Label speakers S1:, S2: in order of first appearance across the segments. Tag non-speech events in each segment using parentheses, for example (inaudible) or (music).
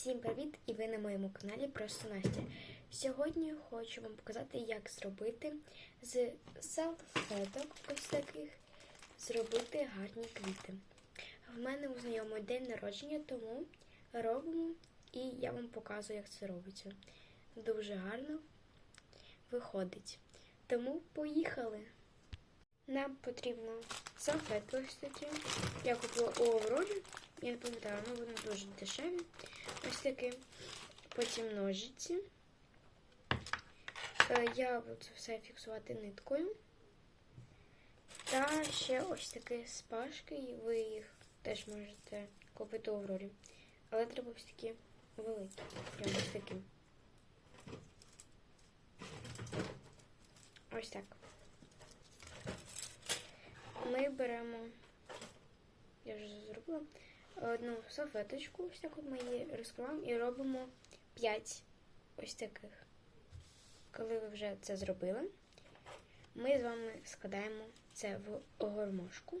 S1: Всім привіт! І ви на моєму каналі Просто Настя. Сьогодні хочу вам показати, як зробити з салфеток ось таких зробити гарні квіти. В мене у знайомий день народження, тому робимо і я вам показую, як це робиться. Дуже гарно виходить. Тому поїхали! Нам потрібно салфетки ось такі. Я купила у Аврорі. Я не пам'ятаю, ну вони дуже дешеві. Ось такі. Потім ножиці. Е, Я буду це все фіксувати ниткою. Та ще ось такі спашки, і ви їх теж можете купити у Аврорі. Але треба ось такі великі. Прямо ось такі. Ось так. Ми беремо, я вже зробила, одну салфеточку, ось так от ми її розкриваємо і робимо 5 ось таких. Коли ви вже це зробили, ми з вами складаємо це в гормошку.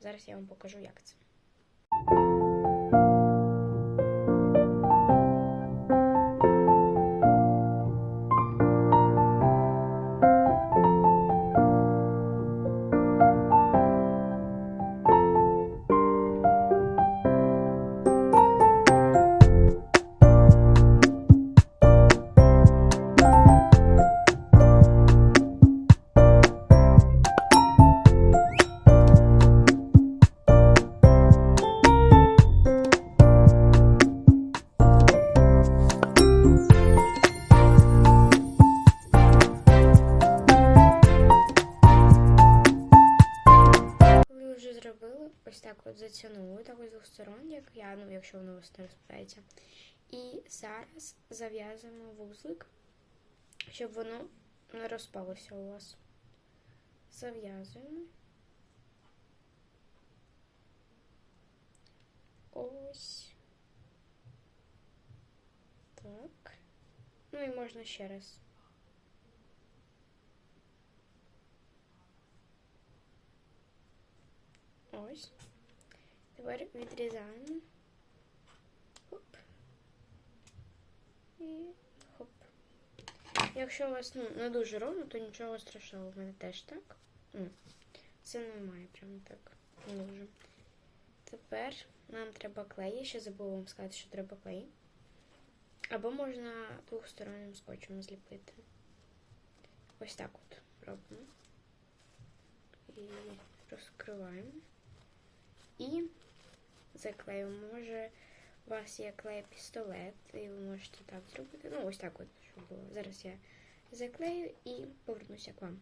S1: Зараз я вам покажу, як це. Ось так от затягнули, так ось з двох сторон, як я, ну, якщо воно вас не розпадається. І зараз зав'язуємо вузлик, щоб воно не розпалося у вас. Зав'язуємо. Ось. Так. Ну і можна ще раз. Ось. Тепер відрізаємо. Хоп. І хоп. Якщо у вас ну, не дуже ровно, то нічого страшного. У мене теж так. Ну, це немає прямо так. Дуже. Тепер нам треба клей. Я ще забула вам сказати, що треба клей. Або можна двохстороннім скотчем зліпити. Ось так от робимо. І розкриваємо. І заклеїмо. Може, у вас є клей-пістолет, і ви можете так зробити. Ну, ось так от, щоб було. Зараз я заклею і повернуся к вам.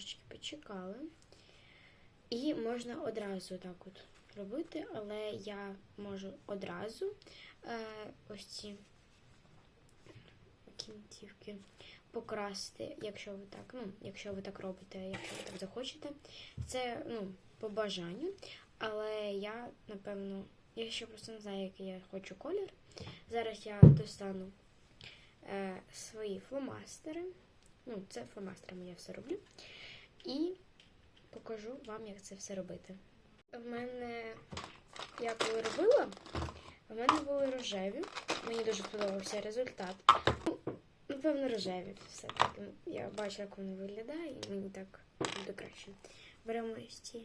S1: Трошечки почекали. І можна одразу так от робити, але я можу одразу е, ось ці кінцівки покрасти, якщо ви так, ну, якщо ви так робите, якщо ви так захочете. Це ну, по бажанню. Але я, напевно, я ще просто не знаю, який я хочу колір. Зараз я достану е, свої фломастери. Ну, це фломастерами я все роблю. І покажу вам, як це все робити. В мене, я коли робила, в мене були рожеві. Мені дуже сподобався результат. Ну, напевно, рожеві все-таки. Я бачу, як воно виглядає, і мені так буде краще. Беремо ось ці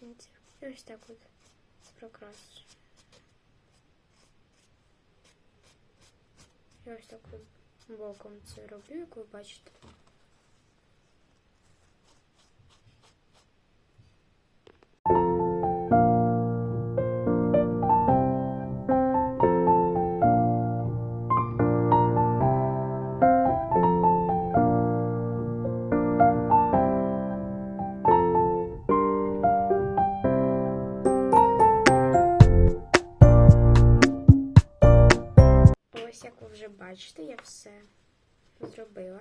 S1: кінці. І ось так от прокрасуємо. Я ось так от боком це роблю, як ви бачите. Вже бачите, я все зробила.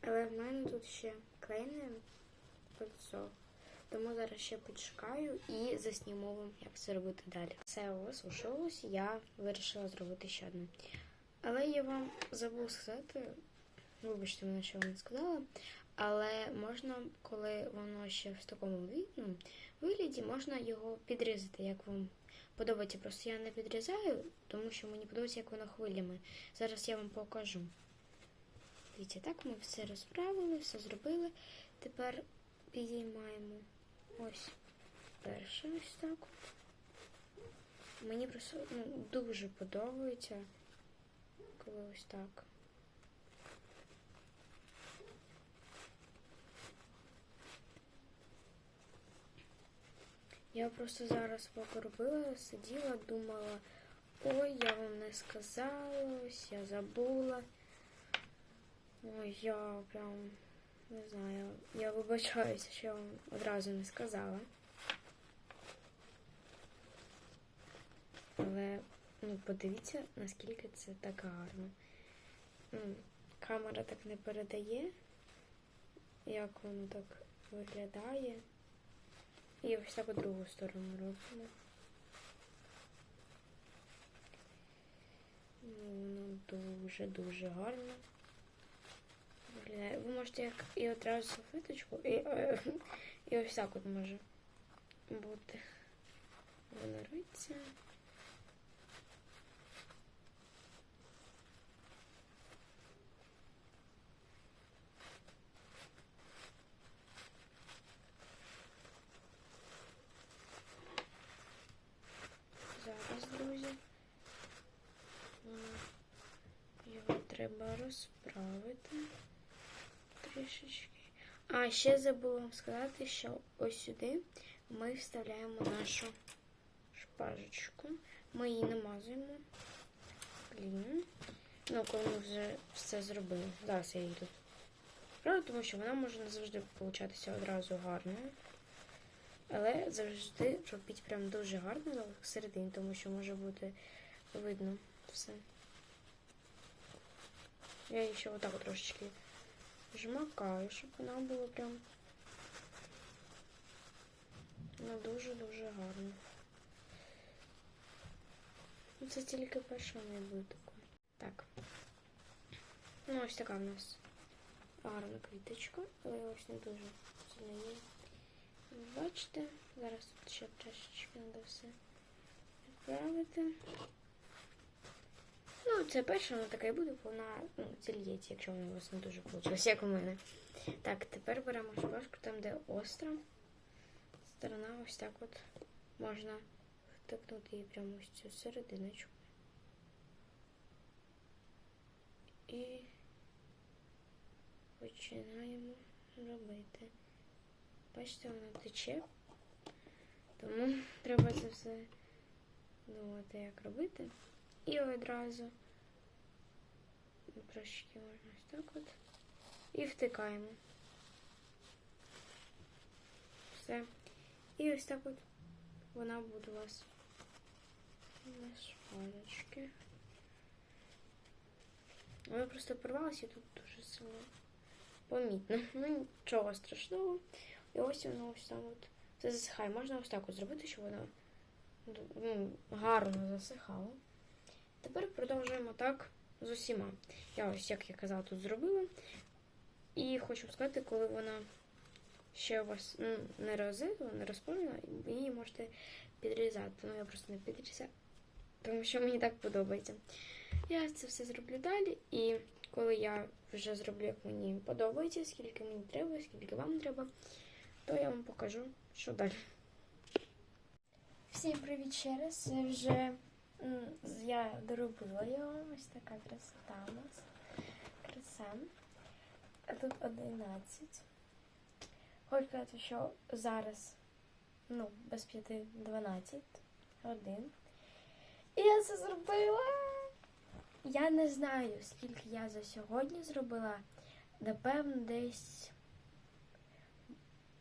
S1: Але в мене тут ще клей не підсох. Тому зараз ще почекаю і засніму вам, як це робити далі. Все осушилось, я вирішила зробити ще одне. Але я вам забула сказати, вибачте мене, що я вам не сказала. Але можна, коли воно ще в такому ну, вигляді, можна його підрізати, як вам подобається. Просто я не відрізаю, тому що мені подобається, як воно хвилями. Зараз я вам покажу. Дивіться, так ми все розправили, все зробили. Тепер підіймаємо ось перше ось так. Мені просто ну, дуже подобається, коли ось так. Я просто зараз поки робила, сиділа, думала, ой, я вам не сказала, я забула. Ой, я прям не знаю, я вибачаюся, що я вам одразу не сказала. Але ну, подивіться, наскільки це так гарно. Ну, камера так не передає, як воно так виглядає. І ось так у другу сторону робимо. Ну, Воно дуже-дуже гарно. виглядає. Ви можете як і одразу салфеточку, і, е, і ось так от може бути. Винориться. Зараз, треба розправити трішечки. А, ще забула вам сказати, що ось сюди ми вставляємо нашу шпажечку. Ми її намазуємо кліном. Ну, коли ми вже все зробили. Зараз я її тут. Правда, тому що вона може не завжди получатися одразу гарною. Але завжди робіть прям дуже гарно всередині, тому що може бути видно все. Я її ще отак от трошечки жмакаю, щоб вона була прям ну, дуже-дуже гарно. Ну, Це тільки перша не буде таке. Так. Ну, ось така в нас гарна квіточка, але ось не дуже сильно є. Бачите, зараз тут ще трошечки треба все відправити. Ну, це перша, вона така і буде, бо вона ну, зільється, якщо вона у вас не дуже вийшло, як у мене. Так, тепер беремо шпажку там, де остра сторона, ось так от можна втикнути її прямо ось цю серединочку. І починаємо робити. Бачите, воно тече, тому (laughs) треба це все думати, як робити. І одразу трошки ось так от. І втикаємо. Все. І ось так от вона буде у вас на шпалечки. Вона просто порвалася тут дуже сильно помітно. (laughs) Ну, нічого страшного. І ось воно ось там от засихає. Можна ось так от зробити, щоб воно ну, гарно засихало. Тепер продовжуємо так з усіма. Я ось, як я казала, тут зробила. І хочу сказати, коли вона ще у вас ну, не розила, не розповнена, ви її можете підрізати. Ну, я просто не підрізаю, тому що мені так подобається. Я це все зроблю далі, і коли я вже зроблю, як мені подобається, скільки мені треба, скільки вам треба, то я вам покажу, що далі. Всім привіт ще раз. Це вже я доробила його. Ось така красота у нас. Краса. А тут 11. Хочу сказати, що зараз, ну, без 5 12 годин. І я це зробила. Я не знаю, скільки я за сьогодні зробила. Напевно, десь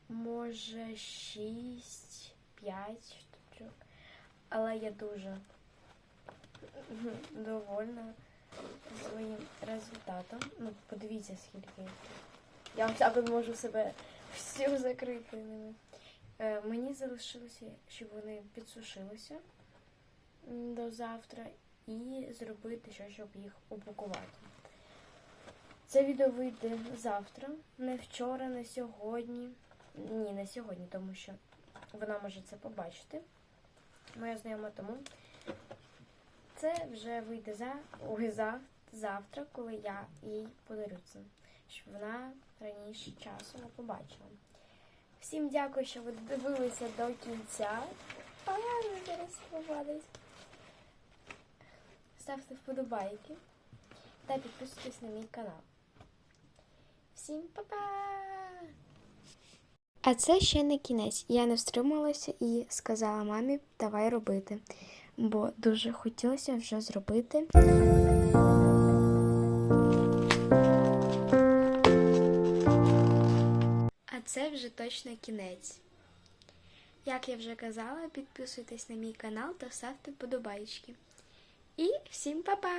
S1: може 6, 5 штучок. Але я дуже довольна своїм результатом. Ну, подивіться, скільки. Я хоча б можу себе всю закрити ними. Е, мені залишилося, щоб вони підсушилися до завтра і зробити щось, щоб їх упакувати. Це відео вийде завтра, не вчора, не сьогодні. Ні, не сьогодні, тому що вона може це побачити. Моя знайома тому. Це вже вийде за, ой, за, завтра, коли я їй подарю це, щоб вона раніше часу не побачила. Всім дякую, що ви дивилися до кінця. А я зараз попадать. Ставте вподобайки та підписуйтесь на мій канал. Всім па-па! А це ще не кінець. Я не встрималася і сказала мамі, давай робити. Бо дуже хотілося вже зробити. А це вже точно кінець. Як я вже казала, підписуйтесь на мій канал та ставте подобайки. І всім па-па!